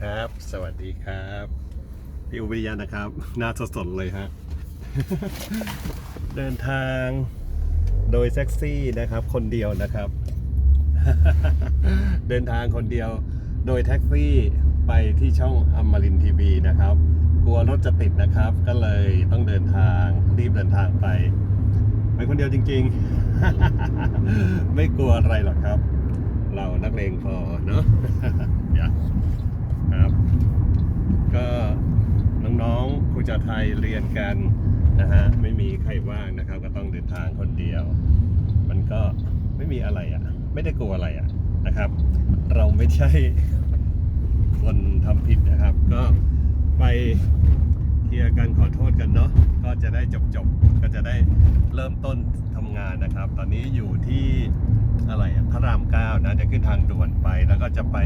ครับ สวัสดีครับ พี่อุบวิยะนะครับ หน้าสดๆเลยฮะ เดินทางโดยแท็กซี่นะครับ คนเดียวนะครับ เดินทางคนเดียว โดยแท็กซี่ไปที่ช่องอมรินทีวีนะครับ กลัวรถจะติดนะครับ ก็เลยต้องเดินทางรีบเดินทางไปไปคนเดียวจริงๆ ไม่กลัวอะไรหรอกครับ เรานักเลงพอเนาะ ครับ ก็น้องๆครูจาไทยเรียนกันนะฮะไม่มีใครว่างนะครับ ก็ต้องเดินทางคนเดียว มันก็ไม่มีอะไรอะ ไม่ได้กลัวอะไรอะนะครับ เราไม่ใช่คนทำผิดนะครับ ก็ไปเคลียร์กันขอโทษกันเนาะก็จะได้จบจบๆก็จะได้เริ่มต้นทำงานนะครับ ตอนนี้อยู่ที่อะไรอะพระรามเก้านะจะขึ้นทางด่วนไปแล้วก็จะไป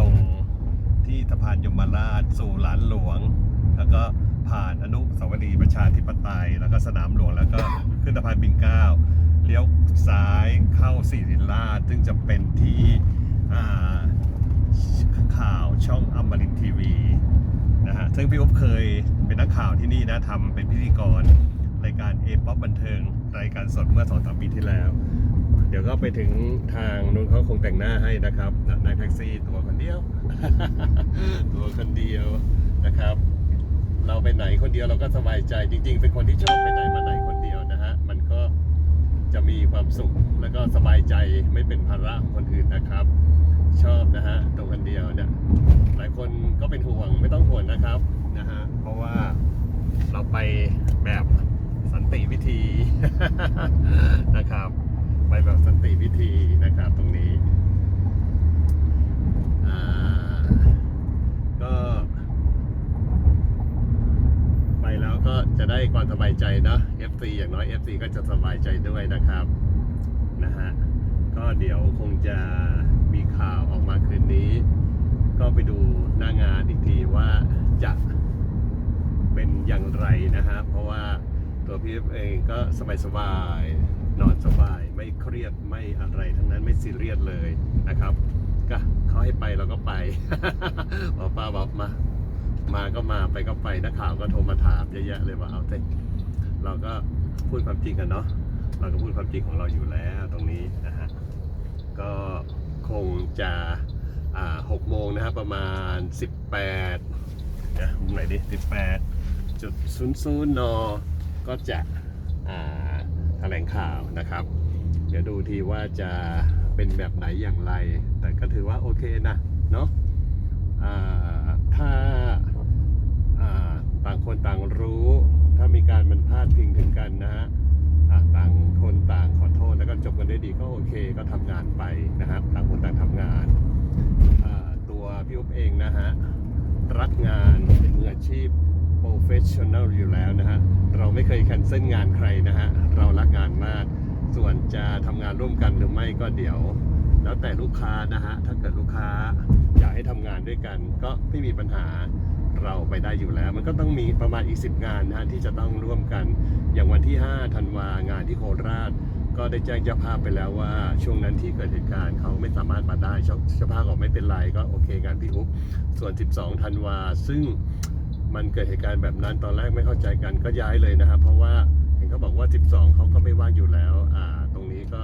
ลง ที่สะพานยมราช สู่หลานหลวง แล้วก็ผ่านอนุสาวรีย์ประชาธิปไตย แล้วก็สนามหลวงแล้วก็ขึ้นสะพานปิ่นเกล้าเลี้ยวซ้ายเข้าสิริราชซึ่งจะเป็นที่ข่าวช่องอมรินทีวีนะฮะซึ่งพี่อุ๊บเคยเป็นนักข่าวที่นี่นะทำเป็นพิธีกรรายการเอป๊อปบันเทิงรายการสดเมื่อสองสามปีที่แล้ว เดี๋ยวก็ไปถึงทางนู้นเขาคงแต่งหน้าให้นะครับนายแท็กซี่ตัวคนเดียว ตัวคนเดียวนะครับ เราไปไหนคนเดียวเราก็สบายใจจริง ๆ เป็นคนที่ชอบไปไหนมาไหนคนเดียวนะฮะมันก็จะมีความสุขแล้วก็สบายใจไม่เป็นภาระของคนอื่นนะครับ ชอบนะฮะตัวคนเดียวเนี่ยหลายคนก็เป็นห่วงไม่ต้องห่วงนะครับนะฮะเพราะว่าเราไปแบบสันติวิธีนะครับ ไปแบบสันติวิธีนะครับตรงนี้ ก็ ไปแล้วก็จะได้ความสบายใจเนะ FC อย่างน้อย FC ก็จะสบายใจด้วยนะครับนะฮะก็เดี๋ยวคงจะมีข่าวออกมาคืนนี้ ก็ไปดูหน้างานอีกทีว่าจะเป็นอย่างไรนะฮะเพราะว่าตัวพี่เองก็สบายๆ นอนสบาย ไม่เครียดไม่อะไรทั้งนั้นไม่ซีเรียสเลยนะครับ ก็เขาให้ไปเราก็ไปหมอปลาบอกมา มาก็มาไปก็ไปนักข่าวก็โทรมาถามเยอะแยะเลยว่าเอาเต้เราก็พูดความจริงกันเนาะเราก็พูดความจริงของเราอยู่แล้วตรงนี้นะฮะก็คงจะหกโมงนะครับประมาณ 18เดี๋ยวมุมไหนดิ18จุดศูนย์ศูนย์นก็จะอ่า ถลงข่าวนะครับ เดี๋ยวดูทีว่าจะเป็นแบบไหนอย่างไร แต่ก็ถือว่าโอเคนะเนาะถ้าาต่างคนต่างรู้ ถ้ามีการมันพลาดพิงถึงกันนะฮะต่างคนต่างขอโทษแล้วก็จบกันได้ดีก็โอเคก็ทำงานไปนะครับต่างคนต่างทำงานาตัวพี่อุ๊บเองนะฮะรักงานเป็นมืออาชีพ professional อยู่แล้วนะฮะ เราไม่เคยแคนเซิลงานใครนะฮะ เรารักงานมาก ส่วนจะทำงานร่วมกันหรือไม่ก็เดี๋ยว แล้วแต่ลูกค้านะฮะ ถ้าเกิดลูกค้าอยากให้ทำงานด้วยกัน ก็ไม่มีปัญหาเราไปได้อยู่แล้ว มันก็ต้องมีประมาณอีก 10 งานนะฮะที่จะต้องร่วมกัน อย่างวันที่5ธันวางานที่โคราช ก็ได้แจ้งเจ้าภาพไปแล้วว่า ช่วงนั้นที่เกิดเหตุการณ์เขาไม่สามารถมาได้เจ้าภาพบอกไม่เป็นไรก็โอเคงานพี่อุ๊บส่วน 12ธันวาซึ่ง มันเกิดเหตุการณ์แบบนั้นตอนแรกไม่เข้าใจกันก็ย้ายเลยนะครับ เพราะว่าเห็นเขาบอกว่า 12 เขาก็ไม่ว่างอยู่แล้วอ่าตรงนี้ก็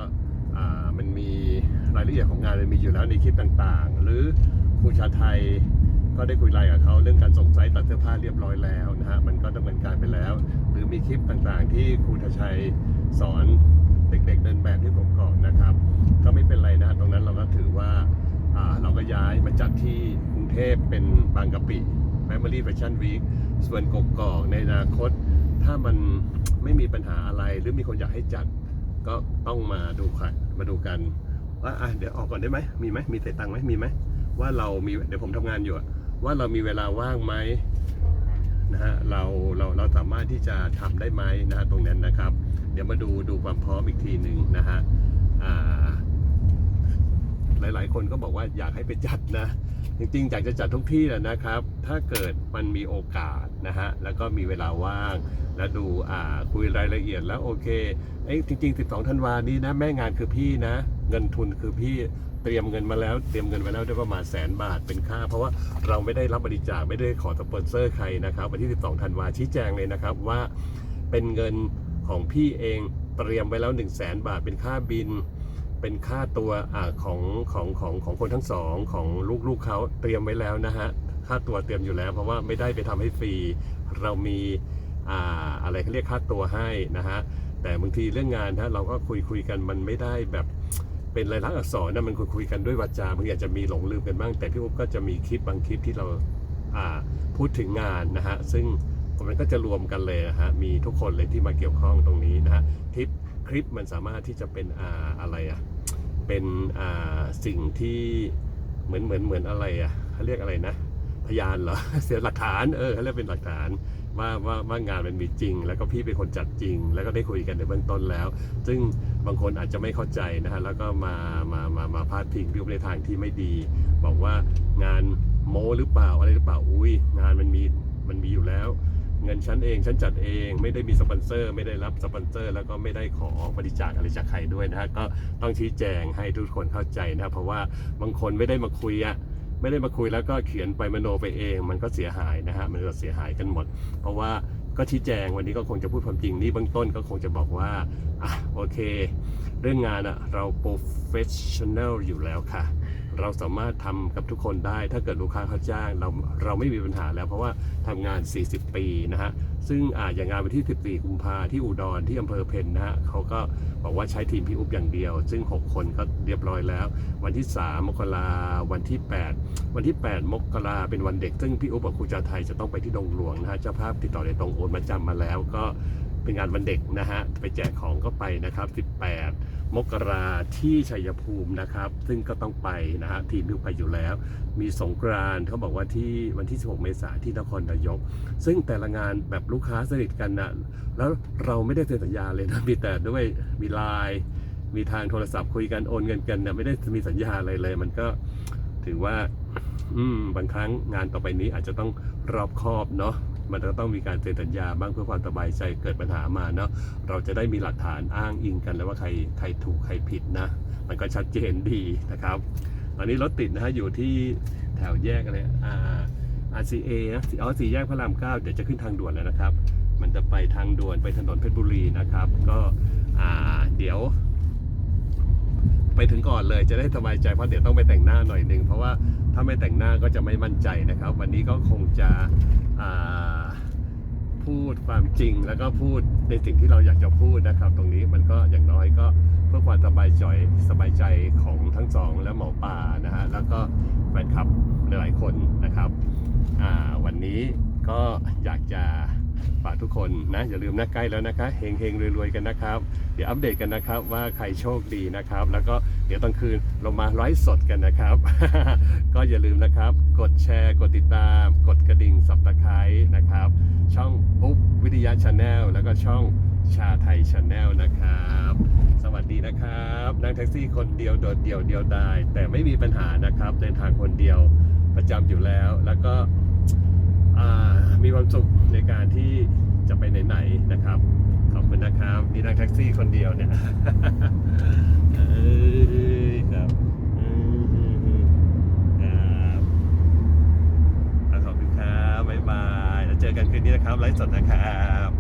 อ่ามันมีรายละเอียดของงานมันมีอยู่แล้วในคลิปต่างๆ หรือครูชาไทยก็ได้คุยไลน์กับเขาเรื่องการส่งไซส์ตัดเสื้อผ้าเรียบร้อยแล้วนะฮะมันก็ดำเนินการไปแล้ว หรือมีคลิปต่างๆ ที่ครูชาชัยสอนเด็กๆเดินแบบที่ผมก่อนนะครับ ก็ไม่เป็นไรนะตรงนั้นเราก็ถือว่าเราก็ย้ายมาจัดที่กรุงเทพเป็นบางกะปิ Family Fashion Week ส่วนกกอกในอนาคต ถ้ามันไม่มีปัญหาอะไรหรือมีคนอยากให้จัดก็ต้องมาดูค่ะมาดูกัน ว่าอะเดี๋ยวออกก่อนได้ไหมมีไหมมีเศษตังค์ไหมมีไหมว่าเรามีเดี๋ยวผมทำงานอยู่ว่าเรามีเวลาว่างไหมนะฮะเราเราเราสามารถที่จะทำได้ไหมนะฮะตรงนั้นนะครับ เดี๋ยวมาดูดูความพร้อมอีกทีหนึ่งนะฮะอ่าหลายๆ คนก็บอกว่าอยากให้ไปจัดนะ จริงๆอยากจะจัดทุกที่แหละนะครับ ถ้าเกิดมันมีโอกาสนะฮะ แล้วก็มีเวลาว่าง แล้วดูอ่าคุยรายละเอียดแล้วโอเค เอ้ยจริง ๆ 12ธันวานี้นะ แม่งานคือพี่นะ เงินทุนคือพี่เตรียมเงินมาแล้วเตรียมเงินไว้แล้วได้ประมาณแสนบาทเป็นค่า เพราะว่าเราไม่ได้รับบริจาคไม่ได้ขอสปอนเซอร์ใครนะครับ วันที่ 12ธันวาชี้แจงเลยนะครับว่าเป็นเงินของพี่เองเตรียมไว้แล้ว 1 0 0 0 0แสนบาทเป็นค่าบิน เป็นค่าตัวอของของของของคนทั้งสองของลูกๆเขาเตรียมไว้แล้วนะฮะค่าตัวเตรียมอยู่แล้ว เพราะว่าไม่ได้ไปทำให้ฟรี เรามีอ่าอะไรเขาเรียกค่าตัวให้นะฮะแต่บางทีเรื่องงานฮะเราก็คุยคุยกันมันไม่ได้แบบเป็นลายลักษณ์อักษรนะมันคุยคุยกันด้วยวาจาบางทีอาจจะมีหลงลืมกันบ้าง แต่พี่อุ๊บก็จะมีคลิปบางคลิปที่เราอ่าพูดถึงงานนะฮะซึ่งมันก็จะรวมกันเลยนะฮะมีทุกคนเลยที่มาเกี่ยวข้องตรงนี้นะฮะคลิปคลิปมันสามารถที่จะเป็นอ่าอะไรอะ เป็นอ่าสิ่งที่เหมือนเหมือนเหมือนอะไรอะเขาเรียกอะไรนะ พยานเหรอเสียหลักฐานเออเขาเรียกเป็นหลักฐานว่าว่าว่างานมันมีจริง แล้วก็พี่เป็นคนจัดจริง แล้วก็ได้คุยกันในเบื้องต้นแล้ว ซึ่งบางคนอาจจะไม่เข้าใจนะฮะแล้วก็มามามามาพาดพิงพี่อุ๊บในทางที่ไม่ดี บอกว่างานโมหรือเปล่าอะไรหรือเปล่าอุ้ยงานมันมีมันมีอยู่แล้ว เงินฉันเองฉันจัดเองไม่ได้มีสปอนเซอร์ ไม่ได้รับสปอนเซอร์ แล้วก็ไม่ได้ขอบริจาคอะไรจากใครด้วยนะฮะก็ต้องชี้แจงให้ทุกคนเข้าใจนะเพราะว่าบางคนไม่ได้มาคุยอะไม่ได้มาคุยแล้วก็เขียนไปมโนไปเอง มันก็เสียหายนะฮะมันก็เสียหายกันหมด เพราะว่าก็ชี้แจงวันนี้ก็คงจะพูดความจริงนี่เบื้องต้นก็คงจะบอกว่าอะโอเค เรื่องงานอะเราโปรเฟชชั่นแนลอยู่แล้วค่ะ เราสามารถทำกับทุกคนได้ ถ้าเกิดลูกค้าเขาจ้างเราเราไม่มีปัญหาแล้วเพราะว่าทำงาน 40 ปีนะฮะซึ่งอาอย่างงานวันที่ 14 กุมภาที่อุดรที่อำเภอเพนนะฮะเขาก็บอกว่าใช้ทีมพี่อุ๊บอย่างเดียว ซึ่ง 6 คนก็เรียบร้อยแล้ว วันที่ 3 มกราวันที่ 8 วันที่ 8 มกราเป็นวันเด็ก ซึ่งพี่อุ๊บกับครูจาไทยจะต้องไปที่ดงหลวงนะฮะเจ้าภาพติดต่อในตรงโอนมาจำมาแล้ว ก็เป็นงานวันเด็กนะฮะไปแจกของก็ไปนะครับ 18 มกราที่ชัยภูมินะครับ ซึ่งก็ต้องไปนะฮะทีมพี่ไปอยู่แล้ว มีสงกรานเขาบอกว่าที่วันที่ 16 เมษายนที่นครนายก ซึ่งแต่ละงานแบบลูกค้าสนิทกันนะแล้วเราไม่ได้เซ็นสัญญาเลยนะมีแต่ด้วยมีไลน์มีทางโทรศัพท์คุยกันโอนเงินกันนะไม่ได้มีสัญญาอะไรเลย มันก็ถือว่า อืมบางครั้งงานต่อไปนี้อาจจะต้องรอบคอบเนาะ มันจะต้องมีการเซ็นสัญญาบ้างเพื่อความสบายใจเกิดปัญหามาเนาะเราจะได้มีหลักฐานอ้างอิงกันแล้วว่าใครใครถูกใครผิดนะมันก็ชัดเจนดีนะครับตอนนี้รถติดนะฮะอยู่ที่แถวแยกอะไรอ่า RCA นะอ๋อสี่แยกพระรามเก้าเดี๋ยวจะขึ้นทางด่วนแล้วนะครับ มันจะไปทางด่วนไปถนนเพชรบุรีนะครับ ก็อ่าเดี๋ยว ไปถึงก่อนเลยจะได้สบายใจเพราะเดี๋ยวต้องไปแต่งหน้าหน่อยหนึ่งเพราะว่า ถ้าไม่แต่งหน้าก็จะไม่มั่นใจนะครับ วันนี้ก็คงจะพูดความจริงแล้วก็พูดในสิ่งที่เราอยากจะพูดนะครับ ตรงนี้มันก็อย่างน้อยก็เพื่อความสบายใจสบายใจของทั้งสองและหมอป่านะฮะแล้วก็แฟนคลับหลายๆคนนะครับวันนี้ก็อยากจะ ฝากทุกคนนะอย่าลืมนะใกล้แล้วนะคะเฮงเฮงๆรวยๆกันนะครับ เดี๋ยวอัปเดตกันนะครับว่าใครโชคดีนะครับ แล้วก็เดี๋ยวตอนคืนเรามาไลฟ์สดกันนะครับ ก็อย่าลืมนะครับ กดแชร์กดติดตาม กดกระดิ่งสับตะไคร้นะครับ ช่องอุ๊บวิทยาชาแนลแล้วก็ช่องชาไทยชาแนลนะครับ สวัสดีนะครับนั่งแท็กซี่คนเดียวโดดเดี่ยวเดียวได้แต่ไม่มีปัญหานะครับเดินทางคนเดียวประจำอยู่แล้วแล้วก็ มีความสุขในการที่จะไปไหนๆนะครับ ขอบคุณนะครับ นี่นั่งแท็กซี่คนเดียวเนี่ยเอ้ยครับครับอะขอบคุณครับบ๊ายบายแล้วเจอกันคืนนี้นะครับไลฟ์สดนะครับ